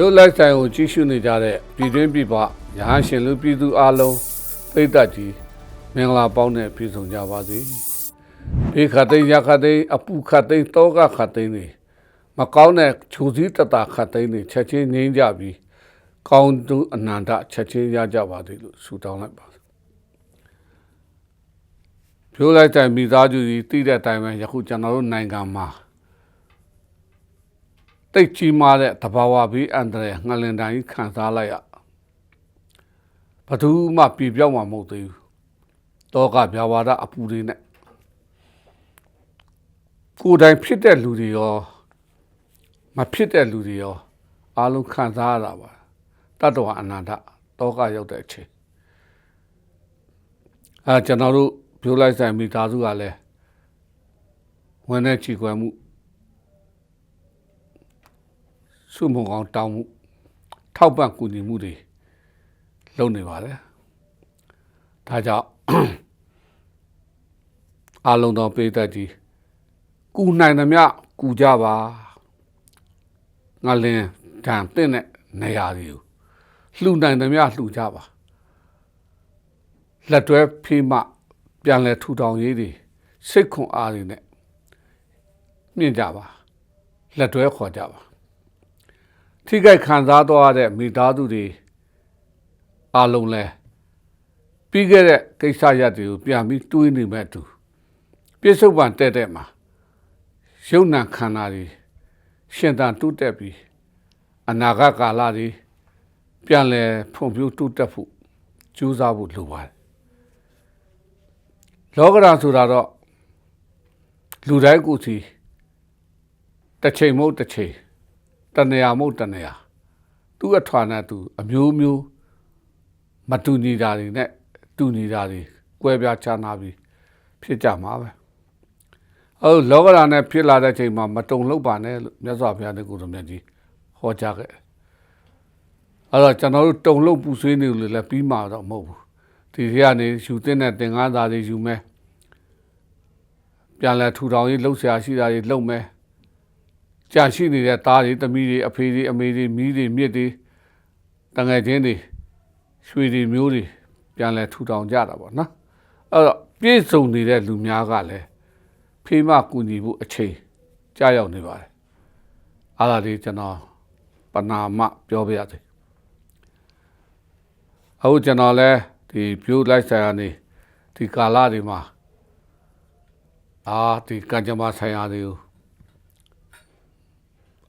ရုပ်လိုက်ဆိုင်ကိုကြီးရှုနေကြတဲ့ပြည်တွင်းပြည်ပရဟန်းရှင်လူပြည်သူအလုံးပိတ်သက်ကြီးမင်္ဂလာပေါင်းနဲ့ပြည့်စုံကြပါစေဘေခတ်သိမ်းရခတ်သိမ်းအပူခတ်သိမ်းတောကခတ်သိမ်းတွေမကောင်းတဲ့ခြူစည်းတတခတ်သိမ်းတွေချက်ချင်းငြိမ်းကြပြီးကောင်းသူအနန္တချက်ချင်းရကြပါသေးလို့ဆုတောင်းလိုက်ပါဖြိုးလိုက်တဲ့မိသားစုကြီးတည်တဲ့အတိုင်းပဲယခုကျွန်တော်တို့နိုင်ငံမှာ တိတ်ကြီးမားတဲ့တဘာဝဘေးအန္တရာယ်ငလင်တိုင်းခံစားလိုက်ရဘယ်သူမှပြပြောင်းမှာမဟုတ်သေးဘူးတောကဗျာဝါဒအပူတွေနဲ့ကိုယ်တိုင်ဖြစ်တဲ့လူတွေရောမဖြစ်တဲ့လူတွေရောအားလုံးခံစားရတာပါတတ္တဝအနန္တတောကရောက်တဲ့အချိန်အဲကျွန်တော်တို့ပြိုးလိုက်ဆိုင်မိသားစုကလည်းဝင်တဲ့ချီကွယ်မှု စုမုံကောင်တောင်းမှုထောက်ပံ့ကူညီမှုတွေလုပ်နေပါတယ်ဒါကြောင့်အလုံးတော်ပေးတတ်ကြီးကူနိုင်သမျှကူကြပါငါလင်းတန်တဲ့နေရာတွေကိုလှူနိုင်သမျှလှူကြပါလက်တွဲဖေးမှပြန်လဲထူထောင်ရေးတွေစိတ်ခွန်အားတွေနဲ့မြင့်ကြပါလက်တွဲခေါ်ကြပါ ထိခိုက်ခံစားသွားတဲ့မိသားစုတွေအလုံးလဲပြီးခဲ့တဲ့ကိစ္စရပ်တွေကိုပြန်ပြီးတွေးနေမဲ့တူပြစ္ဆုတ်ပံတဲ့တဲ့မှာရုပ်နာခန္ဓာတွေရှင်သန်တုတက်ပြီးအနာဂတ်ကာလတွေပြန်လဲဖွံ့ဖြိုးတုတက်ဖို့ကြိုးစားဖို့လိုပါတယ်လောကဓာတ်ဆိုတာတော့လူတိုင်းကိုယ်စီတစ်ချိန်မဟုတ်တစ်ချိန် တနေရာမဟုတ်တနေရာသူ့အထွာနဲ့သူအမျိုးမျိုးမတူညီတာတွေနဲ့တူညီတာတွေကွဲပြားခြားနာပြီးဖြစ်ကြမှာပဲအဲလောကဓာတ်နဲ့ဖြစ်လာတဲ့ချိန်မှာမတုံလို့ပါနဲ့လို့မြတ်စွာဘုရားနဲ့ကိုယ်တော်မြတ်ကြီးဟောကြားခဲ့အဲ့တော့ကျွန်တော်တို့တုံလို့ပူဆွေးနေလို့လည်းပြီးမှာတော့မဟုတ်ဘူးဒီထဲကနေယူတဲ့တဲ့သင်္ကန်းသားတွေယူမယ်ပြန်လဲထူထောင်ရေးလှုပ်ရှားရှိတာတွေလှုပ်မယ် ကြာရှိနေတဲ့သားတွေသမီးတွေအဖေတွေအမေတွေမိတွေမြစ်တွေတငယ်ချင်းတွေရွှေတွေမျိုးတွေပြန်လဲထူထောင်ကြတာပေါ့နော်အဲ့တော့ပြည့်စုံနေတဲ့လူများကလည်းဖေးမကူညီဖို့အချိန်ကြာရောက်နေပါတယ်အားလာလေးကျွန်တော်ပနာမပြောပြရစေအခုကျွန်တော်လဲဒီပြိုးလိုက်ဆိုင်ရာနေဒီကာလတွေမှာအာဒီကံကြမ္မာဆိုင်ရာတွေကို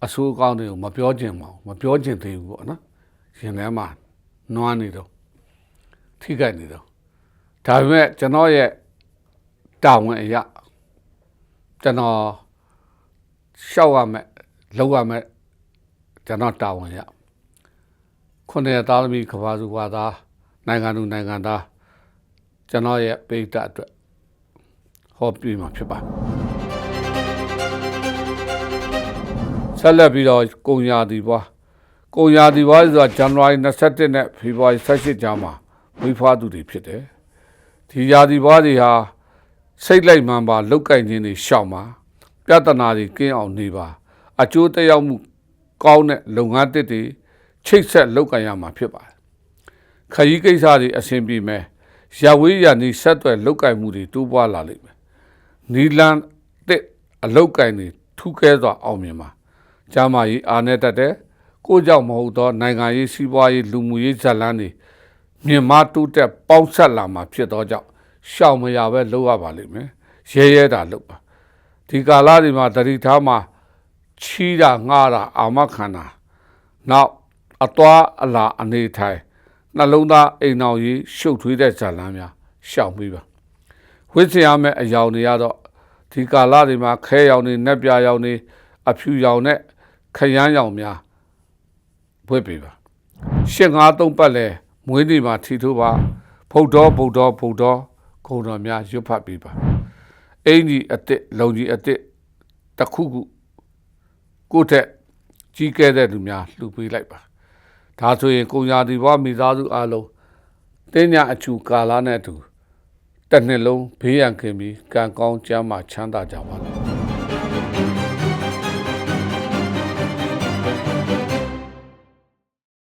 အဆိုးကောင်းတွေကိုမပြောချင်ပါဘူးမပြောချင်သေးဘူးပေါ့နော်ရှင်ထဲမှာနွားနေတော့ထိခိုက်နေတော့ဒါပေမဲ့ကျွန်တော်ရဲ့တာဝန်အရာကျွန်တော်ရှောက်ရမယ်လောက်ရမယ်ကျွန်တော်တာဝန်ရခုနှစ်ရသားသမီးကဘာစုဘာသားနိုင်ငံသူနိုင်ငံသားကျွန်တော်ရဲ့ပိဋကအတွက်ဟောပြမှာဖြစ်ပါတယ် ဆက်လက်ပြီးတော့ကုံရာဒီဘွားကုံရာဒီဘွားဆိုတာဇန်နဝါရီ21နဲ့ဖေဖော်ဝါရီ18ကြားမှာဝိဖွားသူတွေဖြစ်တယ်ဒီရာဒီဘွားတွေဟာစိတ်လိုက်မှန်ပါလောက်ကင်ခြင်းတွေရှောင်ပါပြဿနာတွေကင်းအောင်နေပါ အကျိုးသက်ရောက်မှုကောင်းတဲ့လုပ်ငန်းတစ်တွေချိတ်ဆက်လောက်ကင်ရမှာဖြစ်ပါတယ်ခရီးကိစ္စတွေအဆင်ပြေမယ်ရဝေးရနေဆက်သွယ်လောက်ကင်မှုတွေတိုးပွားလာလိမ့်မယ်နီလန်တဲ့အလောက်ကင်တွေထူးကဲစွာအောင်မြင်ပါ ကျမ်းမာရေးအားနဲ့တတ်တဲ့ကိုကြောင့်မဟုတ်သောနိုင်ငံရေးစီးပွားရေးလူမှုရေးဇာတ်လမ်းတွေမြင်မတိုးတက်ပေါင်းဆက်လာမှာဖြစ်သောကြောင့်ရှောင်မရပဲလုပ်ရပါလိမ့်မယ်ရဲရဲတာလုပ်ပါဒီကာလဒီမှာတတိထားမှာချီးတာငှားတာအာမခံတာနောက်အသွားအလာအနေထိုင်နှလုံးသားအိမ်အောင်ကြီးရှုပ်ထွေးတဲ့ဇာတ်လမ်းများရှောင်ပြီးပါဝိဇ္ဇာမဲ့အယောင်တွေကတော့ဒီကာလတွေမှာခဲရောင်တွေနက်ပြာရောင်တွေအဖြူရောင်နဲ့ ခရမ်းရောင်များဘွဲ့ပေးပါရှင်းငါးသုံးပတ်လဲမွေးနေ့မှာထီထိုးပါဖုတ်တော်ဗုဒ္ဓဗုဒ္ဓဂုံတော်များရွတ်ဖတ်ပေးပါအင်ကြီးအစ်စ်လုံကြီးအစ်စ်တစ်ခုခုကိုယ့်ထက်ကြီးကဲတဲ့လူများလှူပေးလိုက်ပါဒါဆိုရင်ကိုညာဒီဘွားမိသားစုအလုံးတင်းညာအချူကာလာနဲ့အတူတစ်နှစ်လုံးဘေးရန်ခင်ပြီးကံကောင်းကျမ်းမာချမ်းသာကြပါလို့